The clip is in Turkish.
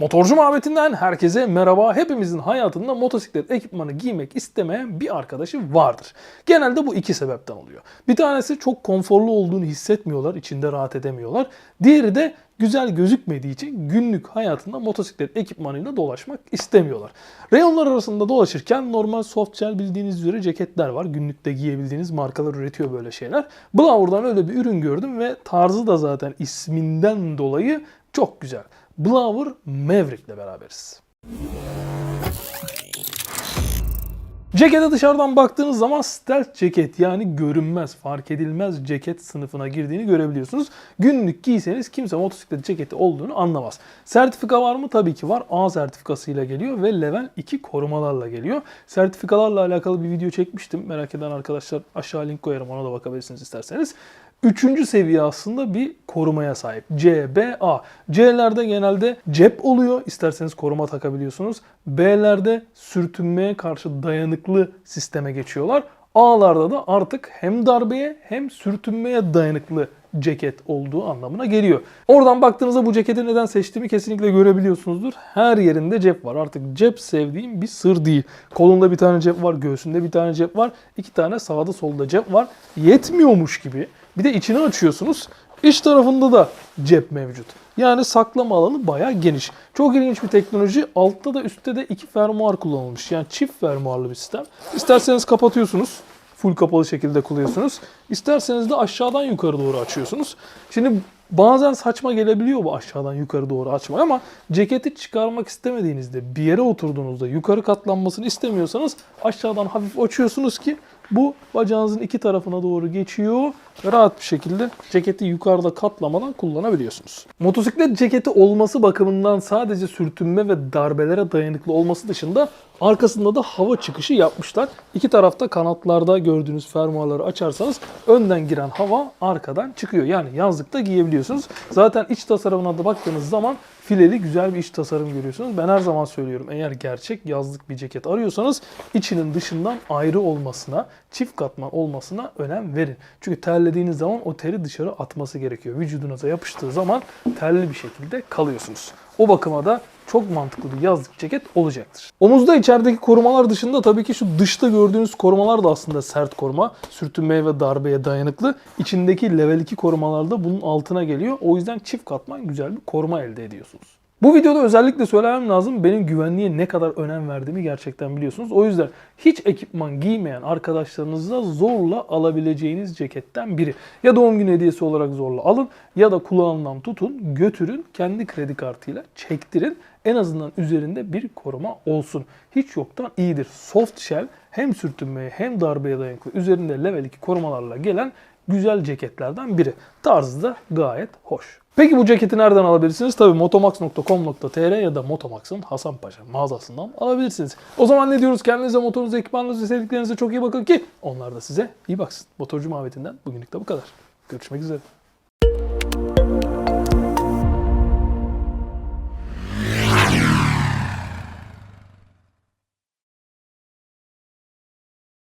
Motorcu muhabbetinden herkese merhaba. Hepimizin hayatında motosiklet ekipmanı giymek istemeyen bir arkadaşı vardır. Genelde bu iki sebepten oluyor. Bir tanesi çok konforlu olduğunu hissetmiyorlar, içinde rahat edemiyorlar. Diğeri de güzel gözükmediği için günlük hayatında motosiklet ekipmanıyla dolaşmak istemiyorlar. Reyonlar arasında dolaşırken normal soft gel bildiğiniz üzere ceketler var. Günlükte giyebildiğiniz markalar üretiyor böyle şeyler. Blower'dan öyle bir ürün gördüm ve tarzı da zaten isminden dolayı çok güzel. Blower Maverick'le beraberiz. Cekete dışarıdan baktığınız zaman stealth ceket yani görünmez, fark edilmez ceket sınıfına girdiğini görebiliyorsunuz. Günlük giyseniz kimse motosiklet ceketi olduğunu anlamaz. Sertifika var mı? Tabii ki var. A sertifikasıyla geliyor ve level 2 korumalarla geliyor. Sertifikalarla alakalı bir video çekmiştim. Merak eden arkadaşlar aşağı link koyarım ona da bakabilirsiniz isterseniz. Üçüncü seviye aslında bir korumaya sahip. C, B, A. C'lerde genelde cep oluyor. İsterseniz koruma takabiliyorsunuz. B'lerde sürtünmeye karşı dayanıklı sisteme geçiyorlar. A'larda da artık hem darbeye hem sürtünmeye dayanıklı ceket olduğu anlamına geliyor. Oradan baktığınızda bu ceketi neden seçtiğimi kesinlikle görebiliyorsunuzdur. Her yerinde cep var. Artık cep sevdiğim bir sır değil. Kolunda bir tane cep var, göğsünde bir tane cep var, iki tane sağda solda cep var. Yetmiyormuş gibi. Bir de içini açıyorsunuz. İç tarafında da cep mevcut. Yani saklama alanı bayağı geniş. Çok ilginç bir teknoloji. Altta da üstte de iki fermuar kullanılmış. Yani çift fermuarlı bir sistem. İsterseniz kapatıyorsunuz. Full kapalı şekilde kullanıyorsunuz. İsterseniz de aşağıdan yukarı doğru açıyorsunuz. Şimdi bazen saçma gelebiliyor bu aşağıdan yukarı doğru açmak ama ceketi çıkarmak istemediğinizde bir yere oturduğunuzda yukarı katlanmasını istemiyorsanız aşağıdan hafif açıyorsunuz ki bu bacağınızın iki tarafına doğru geçiyor ve rahat bir şekilde ceketi yukarıda katlamadan kullanabiliyorsunuz. Motosiklet ceketi olması bakımından sadece sürtünme ve darbelere dayanıklı olması dışında arkasında da hava çıkışı yapmışlar. İki tarafta kanatlarda gördüğünüz fermuarları açarsanız önden giren hava arkadan çıkıyor. Yani yazlıkta giyebiliyorsunuz. Zaten iç tasarımına da baktığınız zaman fileli güzel bir iç tasarım görüyorsunuz. Ben her zaman söylüyorum eğer gerçek yazlık bir ceket arıyorsanız içinin dışından ayrı olmasına, çift katman olmasına önem verin. Çünkü terlediğiniz zaman o teri dışarı atması gerekiyor. Vücudunuza yapıştığı zaman terli bir şekilde kalıyorsunuz. O bakıma da çok mantıklı bir yazlık ceket olacaktır. Omuzda içerideki korumalar dışında tabii ki şu dışta gördüğünüz korumalar da aslında sert koruma. Sürtünmeye ve darbeye dayanıklı. İçindeki level 2 korumalar da bunun altına geliyor. O yüzden çift katman güzel bir koruma elde ediyorsunuz. Bu videoda özellikle söylemem lazım. Benim güvenliğe ne kadar önem verdiğimi gerçekten biliyorsunuz. O yüzden hiç ekipman giymeyen arkadaşlarınızla zorla alabileceğiniz ceketten biri. Ya doğum günü hediyesi olarak zorla alın ya da kulağından tutun, götürün, kendi kredi kartıyla çektirin. En azından üzerinde bir koruma olsun. Hiç yoktan iyidir. Soft shell hem sürtünmeye hem darbeye dayanıklı üzerinde level 2 korumalarla gelen güzel ceketlerden biri. Tarzı da gayet hoş. Peki bu ceketi nereden alabilirsiniz? Tabii motomax.com.tr ya da Motomax'ın Hasanpaşa mağazasından alabilirsiniz. O zaman ne diyoruz? Kendinize, motorunuza, ekipmanınıza, sevdiklerinize çok iyi bakın ki onlar da size iyi baksın. Motorcu muhabbetinden bugünlük de bu kadar. Görüşmek üzere.